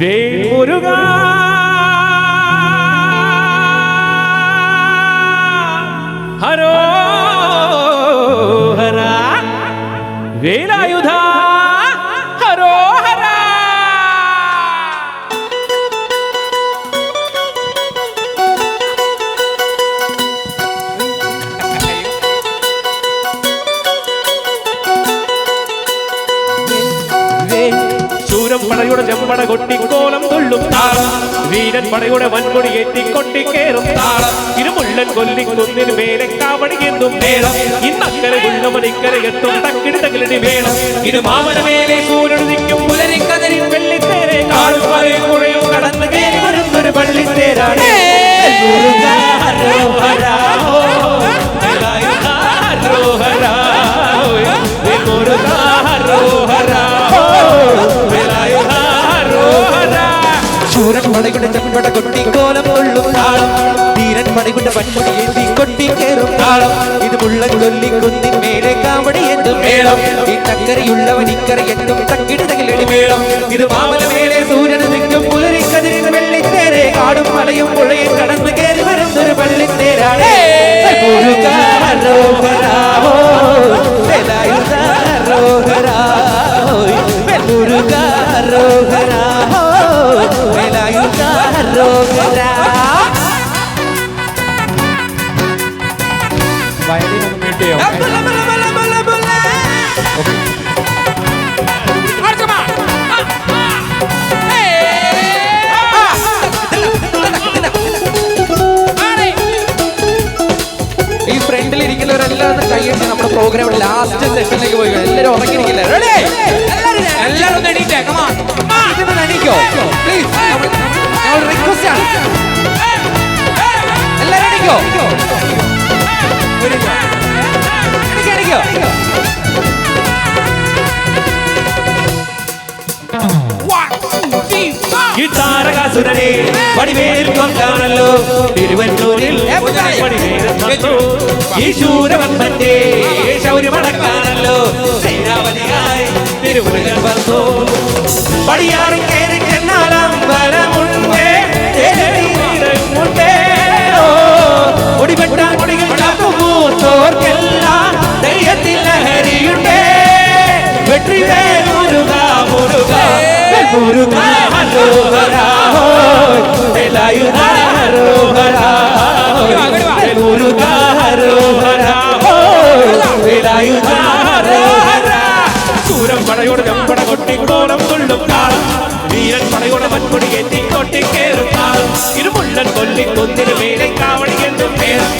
വേൽമുരുക ഹരോ ശൂരം പടയുടെ ചെമ്പട കൊട്ടിക്കോലം തുള്ളും താളം. വീരൻ പടയുടെ വൻകൊടി ഏറ്റി കൊട്ടിക്കേറും താളം. ഇരുമുള്ളൻ കൊല്ലിക്കുന്നിന് മേലെ കാവടി എന്നും വേണം ഇന്നക്കരെ ഉള്ളവനിക്കരെ എത്തും തക്കിടി തകിലടി വേണം. ഇത് മാമന മേലെ സൂര്യൻ നിൽക്കും പുലരിക്കതിരിൽ വെള്ളിത്തേരെ കാടും പറയും കടന്ന് കയറി വരുന്നൊരു പള്ളിത്തേരാണ് ധീരൻ പട്ടി എഴുതി കൊട്ടിക്കേറും താളം. ഇത് മുള്ളൻ കൊല്ലി കുന്നിൻ മേലെ കാവടി എന്തും മേളം. ഈ തക്കരയുള്ളവൻ ഇക്കര എന്തും തക്കിടി തകിലടി മേളം ഇത് മാമല മേലെ സൂര്യൻ നിൽക്കും പുലരിക്കതിരിന് വെള്ളിത്തേരെ കാടും മലയും പുഴയും കടന്നു കയറി വരുന്നൊരു പള്ളിത്തേരാണ്. വയലിനൊന്നും കിട്ടിയോ ഈ ഫ്രണ്ടിൽ ഇരിക്കുന്നവരെല്ലാം കൈയിട്ട് കൈയടി നമ്മുടെ പ്രോഗ്രാം ലാസ്റ്റ് സെഷനിലേക്ക് പോയി. എല്ലാവരും ഉറങ്ങിയിരിക്കില്ല? എല്ലാവരും ഒന്ന് എണീറ്റേ കമാ എണീക്കോ? പ്ലീസ് റിക്വസ്റ്റ് ആണ്. എല്ലാവരും എണീക്കോ? ഈ പടിവേൽ കൊണ്ടാണല്ലോ തിരുവന്നൂരിൽ. ഈ ശൂരവന്മന്റെ ശൗര്യമടക്കാണല്ലോ സേനാപതിയായി തിരുമുരുകൻ വന്നു. ഹരോഹരാ വേലായുധ ഹരോഹരാ സൂരം പടയോട് ചെമ്പട കൊട്ടിക്കോളം തുള്ളും താളം വീരൻ പടയോട് വൻകൊടി എത്തി കൊട്ടിക്കേറും താളം ഇരുമുള്ളൻ കൊല്ലി കൊന്നിന് മേലെ കാവടി എന്നും പേരും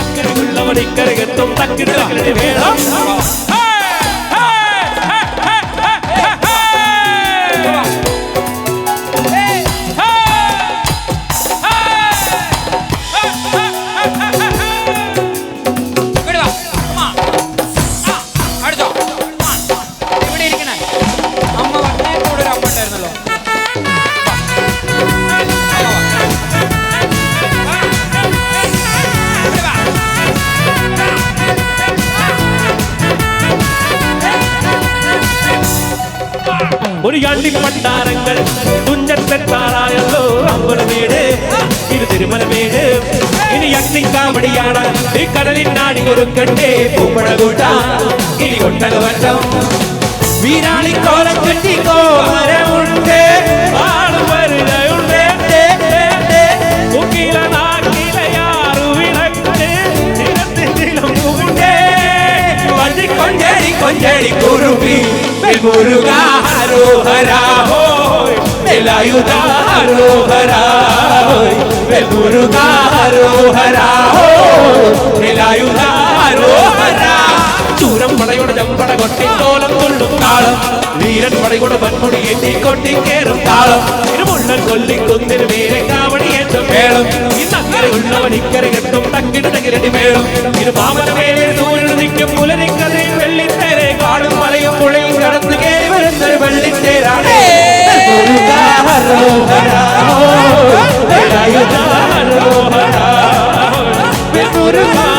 അക്കരയുള്ളവൻ ഇക്കരകെത്തും തക്കിട് തക്കിടി വേണം ഒരു അള്ളി പണ്ടാരങ്ങൾ തുഞ്ചത്തെത്താറായല്ലോ അമ്പത് വീട് ഇത് തിരുമല വീട് ഇനി അഗ്നിക്കാവടിയാണ് ഈ കടലിനാടി ഒരു കെട്ടേ പൂമ്പഴ കൂട്ട ഇനി ഒട്ടകവട്ടം വീരാളിക്കോലം കെട്ടിക്കോ മരമുണ്ട് ആളും വരുന്നുണ്ട് മുക്കില നാക്കില യാറു വിളക്ക് വണ്ടി കൊഞ്ചേരി കൊഞ്ചേരി കുറുമ്പി മുരുകാരോഹരാഹോയ് വേലായുധാരോഹരാഹോയ് വേലായുധാരോഹരാഹോയ് ചൂരം പടയുടെ ചമ്പട കൊട്ടിക്കോലം കൊള്ളും താളം വീരൻ പടയുടെ വൻമുടി ഏറ്റി കൊട്ടിക്കേറും താളം. ഇരുമുള്ളൻ കൊല്ലിക്കുന്നിന് മേലെ കാവടി ഏറ്റും വേളം ഇന്നക്കരെ ഉള്ളവൻ ഇക്കരെ കെട്ടും തക്കിട് തകിരടി വേളം ഇത് മാമന മേലെ സൂര്യൻ നിൽക്കും പുലരിക്കതേ വെള്ളിത്തേരെ Murugan, Murugan, Murugan.